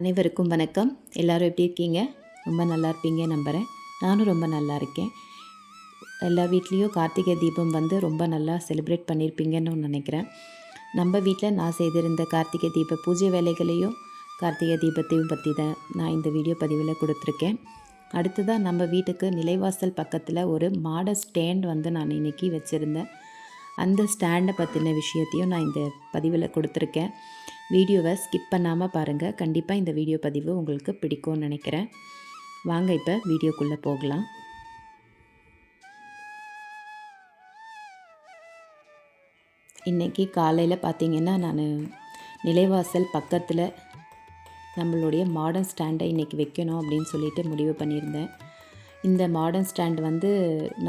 அனைவருக்கும் வணக்கம். எல்லாரும் எப்படி இருக்கீங்க? ரொம்ப நல்லா இருப்பீங்க நம்புகிறேன் நானும் ரொம்ப நல்லா இருக்கேன். எல்லா வீட்லேயும் கார்த்திகை தீபம் வந்து ரொம்ப நல்லா செலிப்ரேட் பண்ணியிருப்பீங்கன்னு நினைக்கிறேன். நம்ம வீட்டில் நான் செய்திருந்த கார்த்திகை தீப பூஜை வேலைகளையும் கார்த்திகை தீபத்தையும் பற்றி தான் நான் இந்த வீடியோ பதிவில் கொடுத்துருக்கேன். அடுத்ததாக நம்ம வீட்டுக்கு நிலைவாசல் பக்கத்தில் ஒரு மாட ஸ்டேண்ட் வந்து நான் இன்றைக்கி வச்சுருந்தேன். அந்த ஸ்டாண்டை பற்றின விஷயத்தையும் நான் இந்த பதிவில் கொடுத்துருக்கேன். வீடியோவை ஸ்கிப் பண்ணாமல் பாருங்கள் கண்டிப்பாக இந்த வீடியோ பதிவு உங்களுக்கு பிடிக்கும்னு நினைக்கிறேன். வாங்க இப்போ வீடியோக்குள்ளே போகலாம். இன்றைக்கி காலையில் பார்த்திங்கன்னா நான் நிலைவாசல் பக்கத்தில் நம்மளுடைய மாடர்ன் ஸ்டாண்டை இன்றைக்கி வைக்கணும் அப்படின்னு சொல்லிட்டு முடிவு பண்ணியிருந்தேன். இந்த மாடர்ன் ஸ்டாண்ட் வந்து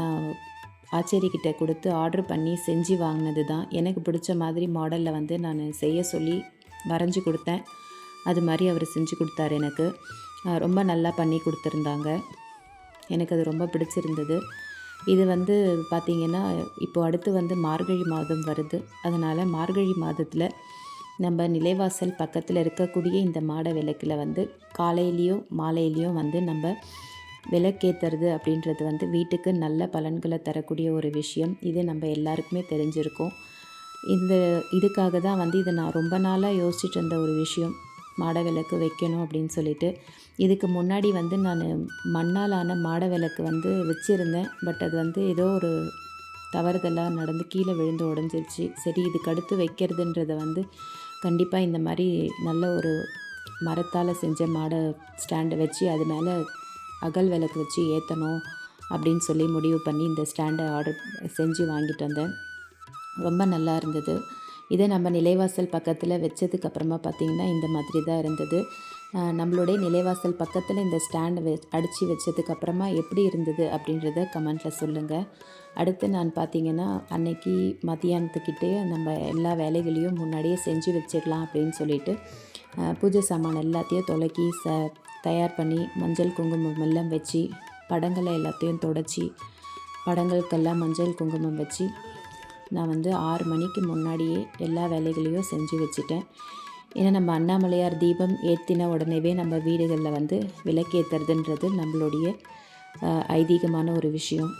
நான் ஆச்சரியக்கிட்ட கொடுத்து ஆர்டர் பண்ணி செஞ்சு வாங்கினது தான் எனக்கு பிடிச்ச மாதிரி மாடலில் வந்து நான் செய்ய சொல்லி வரைஞ்சி கொடுத்தேன். அது மாதிரி அவர் செஞ்சு கொடுத்தாரு எனக்கு. ரொம்ப நல்லா பண்ணி கொடுத்துருந்தாங்க. எனக்கு அது ரொம்ப பிடிச்சிருந்தது. இது வந்து பார்த்திங்கன்னா இப்போது அடுத்து வந்து மார்கழி மாதம் வருது. அதனால் மார்கழி மாதத்தில் நம்ம நிலைவாசல் பக்கத்தில் இருக்கக்கூடிய இந்த மாட விளக்கில் வந்து காலையிலையும் மாலையிலையும் வந்து நம்ம விளக்கேற்றுறது அப்படின்றது வந்து வீட்டுக்கு நல்ல பலன்களை தரக்கூடிய ஒரு விஷயம். இது நம்ம எல்லாருக்குமே தெரிஞ்சிருக்கோம். இந்த இதுக்காக தான் வந்து இதை நான் ரொம்ப நாளாக யோசிச்சுட்டு இருந்த ஒரு விஷயம். மாட விளக்கு வைக்கணும் அப்படின்னு சொல்லிட்டு. இதுக்கு முன்னாடி வந்து நான் மண்ணாலான மாட விளக்கு வந்து வச்சுருந்தேன். பட் அது வந்து ஏதோ ஒரு தவறுதலாக நடந்து கீழே விழுந்து உடஞ்சிருச்சு. சரி இதுக்கு அடுத்து வைக்கிறதுன்றதை வந்து கண்டிப்பாக இந்த மாதிரி நல்ல ஒரு மரத்தால் செஞ்ச மாடை ஸ்டாண்டை வச்சு அது மேலே அகல் விளக்கு வச்சு ஏற்றணும் அப்படின்னு சொல்லி முடிவு பண்ணி இந்த ஸ்டாண்டை ஆர்டர் செஞ்சு வாங்கிட்டு வந்தேன். ரொம்ப நல்லா இருந்தது. இதை நம்ம நிலைவாசல் பக்கத்தில் வச்சதுக்கப்புறமா பார்த்திங்கன்னா இந்த மாதிரி தான் இருந்தது. நம்மளுடைய நிலைவாசல் பக்கத்தில் இந்த ஸ்டாண்டை வெ அடித்து வச்சதுக்கப்புறமா எப்படி இருந்தது அப்படின்றத கமெண்ட்டில் சொல்லுங்கள் அடுத்து நான் பார்த்திங்கன்னா அன்னைக்கு மத்தியானத்துக்கிட்டே நம்ம எல்லா வேலைகளையும் முன்னாடியே செஞ்சு வச்சிடலாம் அப்படின்னு சொல்லிட்டு பூஜை சாமான் எல்லாத்தையும் தொலைக்கி ச தயார் பண்ணி மஞ்சள் குங்குமம் எல்லாம் வச்சு படங்களை எல்லாத்தையும் தொடச்சி படங்களுக்கெல்லாம் மஞ்சள் குங்குமம் வச்சு நான் வந்து ஆறு மணிக்கு முன்னாடியே எல்லா வேலைகளையும் செஞ்சு வச்சுட்டேன். ஏன்னா நம்ம அண்ணாமலையார் தீபம் ஏற்றின உடனேவே நம்ம வீடுகளில் வந்து விளக்கேற்றுறதுன்றது நம்மளுடைய ஐதீகமான ஒரு விஷயம்.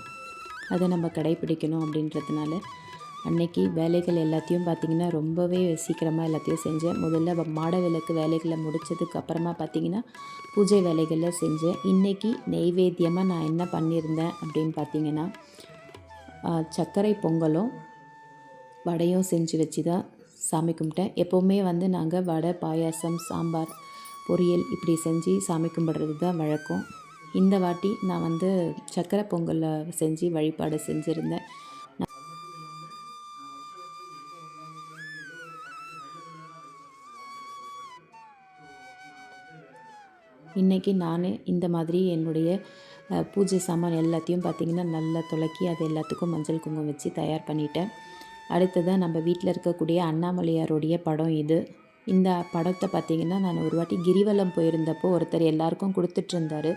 அதை நம்ம கடைப்பிடிக்கணும் அப்படின்றதுனால அன்னைக்கு வேலைகள் எல்லாத்தையும் பார்த்திங்கன்னா ரொம்பவே சீக்கிரமாக எல்லாத்தையும் செஞ்சேன். முதல்ல மாட விளக்கு வேலைகளை முடித்ததுக்கு அப்புறமா பார்த்திங்கன்னா பூஜை வேலைகளில் செஞ்சேன். இன்றைக்கி நெய்வேத்தியமாக நான் என்ன பண்ணியிருந்தேன் அப்படின்னு பார்த்திங்கன்னா சர்க்கரை பொங்கலும் வடையும் செஞ்சு வச்சு தான் சாமி கும்பிட்டேன். எப்போவுமே வந்து நாங்கள் வடை பாயாசம் சாம்பார் பொரியல் இப்படி செஞ்சு சாமி கும்பிட்றது தான் வழக்கம். இந்த வாட்டி நான் வந்து சக்கரை பொங்கலில் செஞ்சு வழிபாடு செஞ்சுருந்தேன். இன்றைக்கி நான் இந்த மாதிரி என்னுடைய பூஜை சாமான் எல்லாத்தையும் பார்த்திங்கன்னா நல்லா துளக்கி அது எல்லாத்துக்கும் மஞ்சள் குங்குமம் வச்சு தயார் பண்ணிட்டேன். அடுத்ததாக நம்ம வீட்டில் இருக்கக்கூடிய அண்ணாமலையாருடைய படம் இது. இந்த படத்தை பார்த்திங்கன்னா நான் ஒரு வாட்டி கிரிவலம் போயிருந்தப்போ ஒருத்தர் எல்லாருக்கும் கொடுத்துட்ருந்தாரு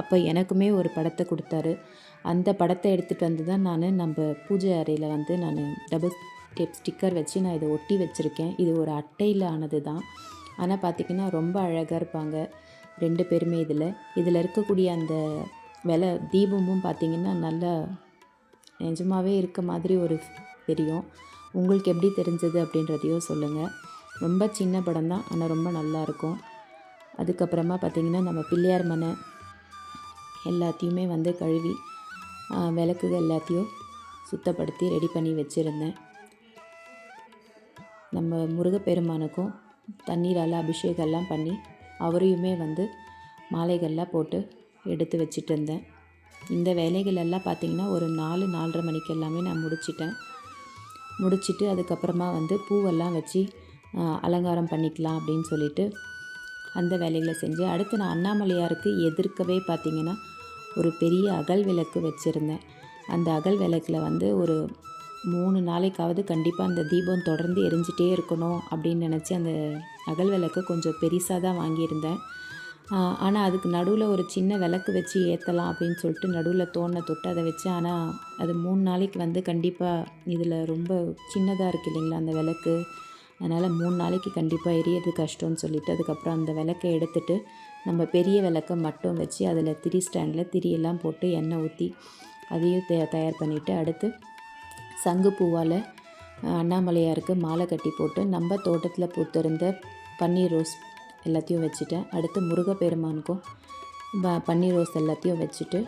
அப்போ எனக்குமே ஒரு படத்தை கொடுத்தாரு. அந்த படத்தை எடுத்துகிட்டு வந்து தான் நான் நம்ம பூஜை அறையில் வந்து நான் டபுள் டேப் ஸ்டிக்கர் வச்சு நான் இதை ஒட்டி வச்சுருக்கேன். இது ஒரு அட்டையில் ஆனது தான் ஆனால் பார்த்திங்கன்னா ரொம்ப அழகாக இருப்பாங்க ரெண்டு பேருமே இதில். இதில் இருக்கக்கூடிய அந்த விலை தீபமும் பார்த்திங்கன்னா நல்லா நிஜமாகவே இருக்க மாதிரி ஒரு தெரியும். உங்களுக்கு எப்படி தெரிஞ்சது அப்படின்றதையும் சொல்லுங்கள் ரொம்ப சின்ன படம் தான் ஆனால் ரொம்ப நல்லாயிருக்கும் அதுக்கப்புறமா பார்த்திங்கன்னா நம்ம பிள்ளையார் மனை எல்லாத்தையுமே வந்து கழுவி விளக்குகள் எல்லாத்தையும் சுத்தப்படுத்தி ரெடி பண்ணி வச்சுருந்தேன். நம்ம முருகப்பெருமானுக்கும் தண்ணீரால் அபிஷேகம்லாம் பண்ணி அவரையுமே வந்து மாலைகள்லாம் போட்டு எடுத்து வச்சுட்டு இருந்தேன். இந்த வேலைகள் எல்லாம் பார்த்திங்கன்னா ஒரு நாலு நாலரை மணிக்கு எல்லாமே நான் முடிச்சிட்டேன். முடிச்சுட்டு அதுக்கப்புறமா வந்து பூவெல்லாம் வச்சு அலங்காரம் பண்ணிக்கலாம் அப்படின்னு சொல்லிட்டு அந்த வேலைகளை செஞ்சு அடுத்து நான் அண்ணாமலையாருக்கு எதிர்க்கவே பார்த்திங்கன்னா ஒரு பெரிய அகல் விளக்கு வச்சுருந்தேன். அந்த அகல் விளக்கில் வந்து ஒரு மூணு நாளைக்காவது கண்டிப்பாக அந்த தீபம் தொடர்ந்து எரிஞ்சிட்டே இருக்கணும் அப்படின்னு நினச்சி அந்த அகல் விளக்கு கொஞ்சம் பெருசாக தான் வாங்கியிருந்தேன். ஆனால் அதுக்கு நடுவில் ஒரு சின்ன விளக்கு வச்சு ஏற்றலாம் அப்படின்னு சொல்லிட்டு நடுவில் தோணை தொட்டு அதை வச்சு ஆனால் அது மூணு நாளைக்கு வந்து கண்டிப்பாக இதில் ரொம்ப சின்னதாக இருக்குது இல்லைங்களா அந்த விளக்கு. அதனால் மூணு நாளைக்கு கண்டிப்பாக எரியது கஷ்டம்னு சொல்லிவிட்டு அதுக்கப்புறம் அந்த விளக்கை எடுத்துட்டு நம்ம பெரிய விளக்கை மட்டும் வச்சு அதில் திரி ஸ்டாண்டில் திரியெல்லாம் போட்டு எண்ணெய் ஊற்றி அதையும் தே தயார் பண்ணிவிட்டு அடுத்து சங்கு பூவால் அண்ணாமலையாருக்கு மாலை கட்டி போட்டு நம்ம தோட்டத்தில் பூத்திருந்த பன்னீர் ரோஸ் எல்லாத்தையும் வச்சுட்டேன் அடுத்து முருகப்பெருமானுக்கும் ப பன்னீர் ரோஸ் எல்லாத்தையும் வச்சுட்டு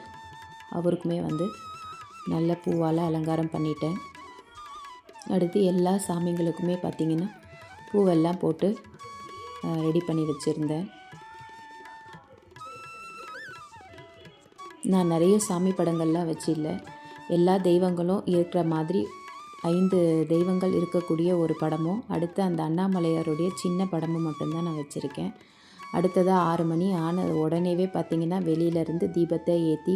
அவருக்குமே வந்து நல்ல பூவால் அலங்காரம் பண்ணிட்டேன். அடுத்து எல்லா சாமிங்களுக்குமே பார்த்திங்கன்னா பூவெல்லாம் போட்டு ரெடி பண்ணி வச்சுருந்தேன். நான் நிறைய சாமி படங்கள்லாம் வச்சில்ல. எல்லா தெய்வங்களும் இருக்கிற மாதிரி ஐந்து தெய்வங்கள் இருக்கக்கூடிய ஒரு படமும் அடுத்து அந்த அண்ணாமலையாருடைய சின்ன படமும் மட்டும்தான் நான் வச்சுருக்கேன். அடுத்ததாக ஆறு மணி ஆன உடனேவே பார்த்திங்கன்னா வெளியிலேருந்து தீபத்தை ஏற்றி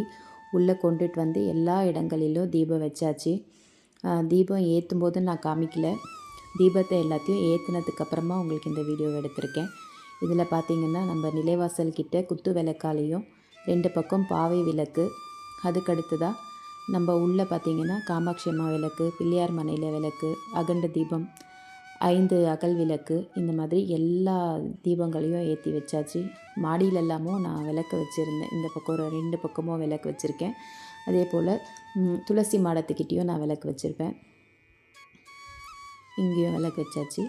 உள்ளே கொண்டுட்டு வந்து எல்லா இடங்களிலும் தீபம் வச்சாச்சு. தீபம் ஏற்றும் போது நான் காமிக்கல. தீபத்தை எல்லாத்தையும் ஏற்றுனதுக்கப்புறமா உங்களுக்கு இந்த வீடியோ எடுத்திருக்கேன். இதில் பார்த்திங்கன்னா நம்ம நிலைவாசல் கிட்ட குத்து விளக்காலையும் ரெண்டு பக்கம் பாவை விளக்கு அதுக்கடுத்ததாக நம்ம உள்ளே பார்த்திங்கன்னா காமாட்சி அம்மா விளக்கு பிள்ளையார் மனையில் விளக்கு அகண்ட தீபம் ஐந்து அகல் விளக்கு இந்த மாதிரி எல்லா தீபங்களையும் ஏற்றி வச்சாச்சு. மாடியில் எல்லாமும் நான் விளக்கு வச்சுருந்தேன். இந்த பக்கம் ஒரு ரெண்டு பக்கமும் விளக்கு வச்சுருக்கேன். அதே போல் துளசி மாடத்துக்கிட்டேயும் நான் விளக்கு வச்சுருப்பேன். இங்கேயும் விளக்கு வச்சாச்சு.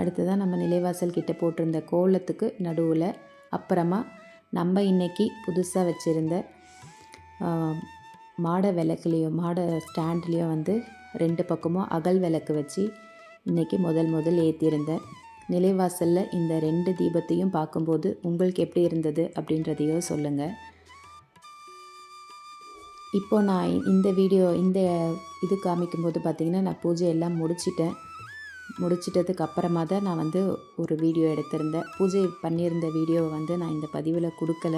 அடுத்ததாக நம்ம நிலைவாசல் கிட்டே போட்டிருந்த கோலத்துக்கு நடுவில் அப்புறமா நம்ம இன்றைக்கி புதுசாக வச்சுருந்த மாட விளக்குலேயோ மாட ஸ்டாண்ட்லேயோ வந்து ரெண்டு பக்கமும் அகல் விளக்கு வச்சு இன்றைக்கி முதல் முதல் ஏற்றிருந்தேன் நிலைவாசலில் இந்த ரெண்டு தீபத்தையும் பார்க்கும்போது உங்களுக்கு எப்படி இருந்தது அப்படின்றதையோ சொல்லுங்கள் இப்போ நான் இந்த வீடியோ இந்த இது காமிக்கும்போது பார்த்திங்கன்னா நான் பூஜை எல்லாம் முடிச்சிட்டேன். முடிச்சிட்டதுக்கு அப்புறமா தான் நான் வந்து ஒரு வீடியோ எடுத்திருந்தேன். பூஜை பண்ணியிருந்த வீடியோவை வந்து நான் இந்த பதிவில் கொடுக்கல.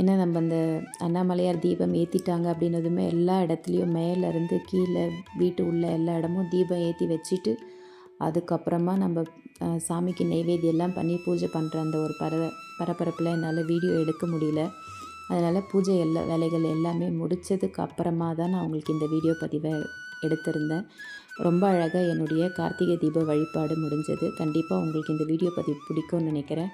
ஏன்னா நம்ம அந்த அண்ணாமலையார் தீபம் ஏற்றிட்டாங்க அப்படின்னதுமே எல்லா இடத்துலையும் மேலேருந்து கீழே வீட்டு உள்ள எல்லா இடமும் தீபம் ஏற்றி வச்சுட்டு அதுக்கப்புறமா நம்ம சாமிக்கு நெய்வேத்தியெல்லாம் பண்ணி பூஜை பண்ணுற அந்த ஒரு பர பரபரப்பில் என்னால் வீடியோ எடுக்க முடியல. அதனால் பூஜை எல்லா வேலைகள் எல்லாமே முடித்ததுக்கு அப்புறமா தான் நான் உங்களுக்கு இந்த வீடியோ பதிவை எடுத்திருந்தேன். ரொம்ப அழகாக என்னுடைய கார்த்திகை தீப வழிபாடு முடிஞ்சது. கண்டிப்பாக உங்களுக்கு இந்த வீடியோ பதிவு பிடிக்கும்னு நினைக்கிறேன்.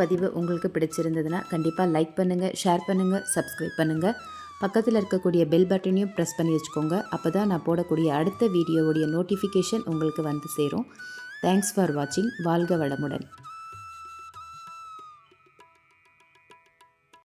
பதிவு உங்களுக்கு பிடிச்சிருந்ததுன்னா கண்டிப்பாக லைக் பண்ணுங்கள் ஷேர் பண்ணுங்கள் சப்ஸ்கிரைப் பண்ணுங்கள் பக்கத்தில் இருக்கக்கூடிய பெல் பட்டனையும் ப்ரெஸ் பண்ணி வச்சுக்கோங்க. அப்போ தான் நான் போடக்கூடிய அடுத்த வீடியோவுடைய நோட்டிஃபிகேஷன் உங்களுக்கு வந்து சேரும். தேங்க்ஸ் ஃபார் வாட்சிங் வாழ்க வளமுடன்.